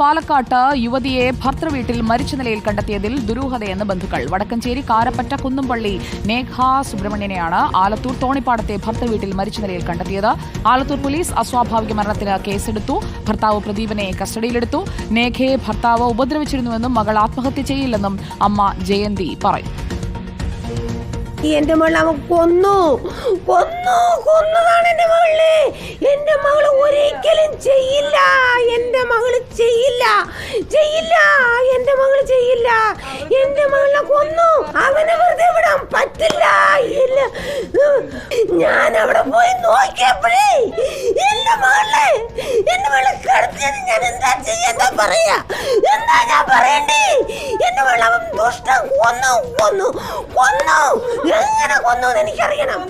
പാലക്കാട്ട് യുവതിയെ ഭർത്തൃവീട്ടിൽ മരിച്ച നിലയിൽ കണ്ടെത്തിയതിൽ ദുരൂഹതയെന്ന് ബന്ധുക്കൾ. വടക്കഞ്ചേരി കാരപ്പറ്റ കുന്നുംപള്ളി നേഘ സുബ്രഹ്മണ്യനെയാണ് ആലത്തൂർ തോണിപ്പാടത്തെ ഭർത്തൃവീട്ടിൽ മരിച്ച നിലയിൽ കണ്ടെത്തിയത്. ആലത്തൂർ പോലീസ് അസ്വാഭാവിക മരണത്തിന് കേസെടുത്തു. ഭർത്താവ് പ്രദീപനെ കസ്റ്റഡിയിലെടുത്തു. നേഘയെ ഭർത്താവ് ഉപദ്രവിച്ചിരുന്നുവെന്നും മകൾ ആത്മഹത്യ ചെയ്യില്ലെന്നും അമ്മ ജയന്തി പറയും. എന്റെ മകളെ അവൻ കൊന്നു. കൊന്നു കൊന്നതാണ് എന്റെ മകളെ. എന്റെ മകൾ ഒരിക്കലും മകൾ ചെയ്യില്ല. ചെയ്യില്ല. എന്റെ മകൾ ചെയ്യില്ല. എന്റെ മകളെ കൊന്നു. അവനെ വെറുതെ വിടാൻ പറ്റില്ല. ഇല്ല. ഞാൻ അവിടെ പോയി നോക്കിയപ്പോഴേ എന്റെ മകളെ എന്റെ മകളെ കടത്തിയത് ഞാൻ എന്താ ചെയ്യാ പറയാ? എന്താ ഞാൻ പറയണ്ടേ? എന്റെ മകളെ അവൻ ദുഷ്ടം കൊന്നു കൊന്നു കൊന്നു. എങ്ങനെ കൊന്നു എനിക്കറിയണം.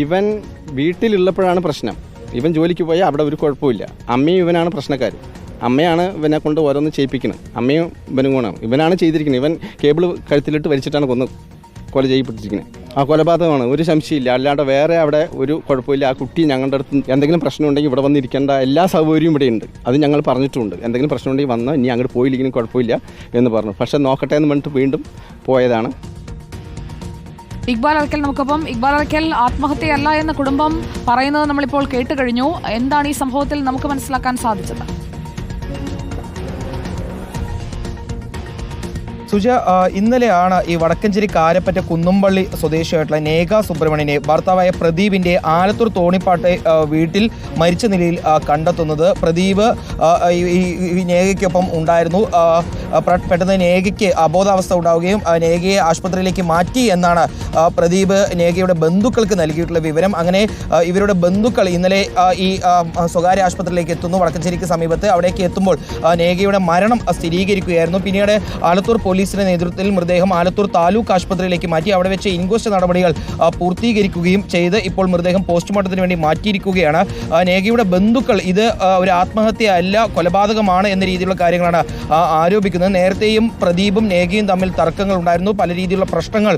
ഇവൻ വീട്ടിലുള്ളപ്പോഴാണ് പ്രശ്നം. ഇവൻ ജോലിക്ക് പോയാൽ അവിടെ ഒരു കുഴപ്പമില്ല. അമ്മയും ഇവനാണ് പ്രശ്നക്കാർ അമ്മയാണ് ഇവനെ കൊണ്ട് ഓരോന്ന് ചെയ്യിപ്പിക്കുന്നത്. അമ്മയും ഇവനും ഗുണം ഇവനാണ് ചെയ്തിരിക്കുന്നത്. ഇവൻ കേബിൾ കഴുത്തിലിട്ട് വലിച്ചിട്ടാണ് കൊന്ന് കൊല ചെയ്യപ്പെട്ടിരിക്കുന്നത് ആ കൊലപാതകമാണ്. ഒരു സംശയമില്ല. അല്ലാണ്ട് വേറെ അവിടെ ഒരു കുഴപ്പമില്ല. ആ കുട്ടി ഞങ്ങളുടെ അടുത്ത് എന്തെങ്കിലും പ്രശ്നം ഉണ്ടെങ്കിൽ ഇവിടെ വന്നിരിക്കേണ്ട എല്ലാ സൗകര്യവും ഇവിടെ ഉണ്ട്. അത് ഞങ്ങൾ പറഞ്ഞിട്ടുണ്ട്. എന്തെങ്കിലും പ്രശ്നം ഉണ്ടെങ്കിൽ വന്ന് ഇനി അങ്ങോട്ട് പോയില്ലെങ്കിലും കുഴപ്പമില്ല എന്ന് പറഞ്ഞു. പക്ഷേ നോക്കട്ടെ എന്ന് പറഞ്ഞിട്ട് വീണ്ടും പോയതാണ്. ഇക്ബാൽ അറക്കൽ നമുക്കൊപ്പം. ഇക്ബാൽ അറക്കൽ ആത്മഹത്യയല്ല എന്ന കുടുംബം പറയുന്നത് നമ്മളിപ്പോൾ കേട്ട് കഴിഞ്ഞു എന്താണ് ഈ സംഭവത്തിൽ നമുക്ക് മനസ്സിലാക്കാൻ സാധിച്ചത്? സുജ ഇന്നലെയാണ് ഈ വടക്കഞ്ചേരി കാരപ്പറ്റ കുന്നുംപള്ളി സ്വദേശിയായിട്ടുള്ള നേക സുബ്രഹ്മണ്യനെ ഭർത്താവായ പ്രദീപിന്റെ ആലത്തൂർ തോണിപ്പാട്ടെ വീട്ടിൽ മരിച്ച നിലയിൽ കണ്ടെത്തുന്നത്. പ്രദീപ് ഈ- നേഗയ്ക്കൊപ്പം ഉണ്ടായിരുന്നു. പെട്ടെന്ന് നേകയ്ക്ക് അബോധാവസ്ഥ ഉണ്ടാവുകയും നേഗയെ ആശുപത്രിയിലേക്ക് മാറ്റി എന്നാണ് പ്രദീപ് നേകയുടെ ബന്ധുക്കൾക്ക് നൽകിയിട്ടുള്ള വിവരം. അങ്ങനെ ഇവരുടെ ബന്ധുക്കൾ ഇന്നലെ ഈ സ്വകാര്യ ആശുപത്രിയിലേക്ക് എത്തുന്നു. വടക്കഞ്ചേരിക്ക് സമീപത്ത് അവിടേക്ക് എത്തുമ്പോൾ നേഗയുടെ മരണം സ്ഥിരീകരിക്കുകയായിരുന്നു. പിന്നീട് ആലത്തൂർ പോലീസിന്റെ നേതൃത്വത്തിൽ മൃതദേഹം ആലത്തൂർ താലൂക്ക് ആശുപത്രിയിലേക്ക് മാറ്റി. അവിടെ വെച്ച് ഇൻക്വസ്റ്റ് നടപടികൾ പൂർത്തീകരിക്കുകയും ചെയ്ത് ഇപ്പോൾ മൃതദേഹം പോസ്റ്റ്മോർട്ടത്തിന് വേണ്ടി മാറ്റിയിരിക്കുകയാണ്. നേഗയുടെ ബന്ധുക്കൾ ഇത് ഒരു ആത്മഹത്യ അല്ല കൊലപാതകമാണ് എന്ന രീതിയിലുള്ള കാര്യങ്ങളാണ് ആരോപിക്കുന്നത്. നേരത്തെയും പ്രദീപും നേഗയും തമ്മിൽ തർക്കങ്ങൾ ഉണ്ടായിരുന്നു. പല രീതിയിലുള്ള പ്രശ്നങ്ങൾ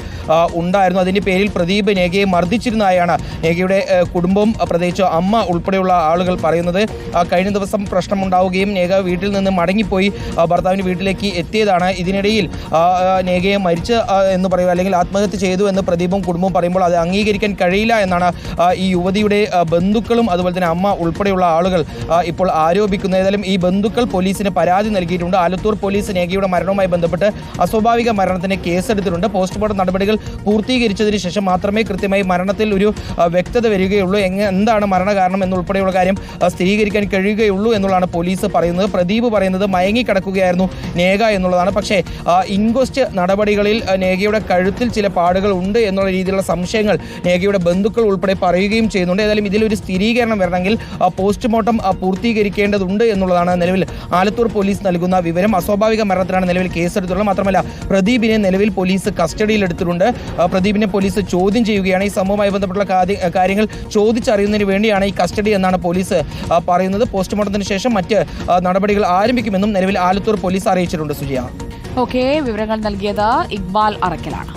ഉണ്ടായിരുന്നു. അതിന്റെ പേരിൽ പ്രദീപ് നേഗയെ മർദ്ദിച്ചിരുന്നതായാണ് നേഗയുടെ കുടുംബവും കുടുംബം പ്രത്യേകിച്ച് അമ്മ ഉൾപ്പെടെയുള്ള ആളുകൾ പറയുന്നത്. കഴിഞ്ഞ ദിവസം പ്രശ്നമുണ്ടാവുകയും നേഗ വീട്ടിൽ നിന്ന് മടങ്ങിപ്പോയി ഭർത്താവിന്റെ വീട്ടിലേക്ക് എത്തിയതാണ്. ഇതിനിടയിൽ ആ, മരിച്ച് എന്ന് പറയുക അല്ലെങ്കിൽ ആത്മഹത്യ ചെയ്തു എന്ന് പ്രദീപും കുടുംബവും പറയുമ്പോൾ അത് അംഗീകരിക്കാൻ കഴിയില്ല എന്നാണ് ഈ യുവതിയുടെ ബന്ധുക്കളും അതുപോലെ തന്നെ അമ്മ ഉൾപ്പെടെയുള്ള ആളുകൾ ഇപ്പോൾ ആരോപിക്കുന്നത്. ഏതായാലും ഈ ബന്ധുക്കൾ പോലീസിന് പരാതി നൽകിയിട്ടുണ്ട്. ആലത്തൂർ പോലീസ് നേഗയുടെ മരണവുമായി ബന്ധപ്പെട്ട് അസ്വാഭാവിക മരണത്തിന് കേസെടുത്തിട്ടുണ്ട്. പോസ്റ്റ്മോർട്ടം നടപടികൾ പൂർത്തീകരിച്ചതിന് ശേഷം മാത്രമേ കൃത്യമായി മരണത്തിൽ ഒരു വ്യക്തത വരികയുള്ളൂ. എങ്ങ എന്താണ് മരണകാരണം എന്നുൾപ്പെടെയുള്ള കാര്യം സ്ഥിരീകരിക്കാൻ കഴിയുകയുള്ളൂ എന്നുള്ളതാണ് പോലീസ് പറയുന്നത്. പ്രദീപ് പറയുന്നത് മയങ്ങിക്കിടക്കുകയായിരുന്നു നേഗ എന്നുള്ളതാണ്. പക്ഷേ ഇൻക്വസ്റ്റ് നടപടികളിൽ നേഗയുടെ കഴുത്തിൽ ചില പാടുകൾ ഉണ്ട് എന്നുള്ള രീതിയിലുള്ള സംശയങ്ങൾ നേഗയുടെ ബന്ധുക്കൾ ഉൾപ്പെടെ പറയുകയും ചെയ്യുന്നുണ്ട്. ഏതായാലും ഇതിലൊരു സ്ഥിരീകരണം വരണമെങ്കിൽ പോസ്റ്റ്മോർട്ടം പൂർത്തീകരിക്കേണ്ടതുണ്ട് എന്നുള്ളതാണ് നിലവിൽ ആലത്തൂർ പോലീസ് നൽകുന്ന വിവരം. അസ്വാഭാവിക മരണത്തിനാണ് നിലവിൽ കേസെടുത്തുള്ളത് മാത്രമല്ല പ്രദീപിനെ നിലവിൽ പോലീസ് കസ്റ്റഡിയിലെടുത്തിട്ടുണ്ട് പ്രദീപിനെ പോലീസ് ചോദ്യം ചെയ്യുകയാണ്. ഈ സംഭവവുമായി ബന്ധപ്പെട്ടുള്ള കാര്യങ്ങൾ ചോദിച്ചറിയുന്നതിന് വേണ്ടിയാണ് ഈ കസ്റ്റഡി എന്നാണ് പോലീസ് പറയുന്നത്. പോസ്റ്റ്മോർട്ടത്തിന് ശേഷം മറ്റ് നടപടികൾ ആരംഭിക്കുമെന്നും നിലവിൽ ആലത്തൂർ പോലീസ് അറിയിച്ചിട്ടുണ്ട് സുജിയ. ഓക്കെ വിവരങ്ങൾ നൽകിയത് ഇക്ബാൽ അറക്കലാണ്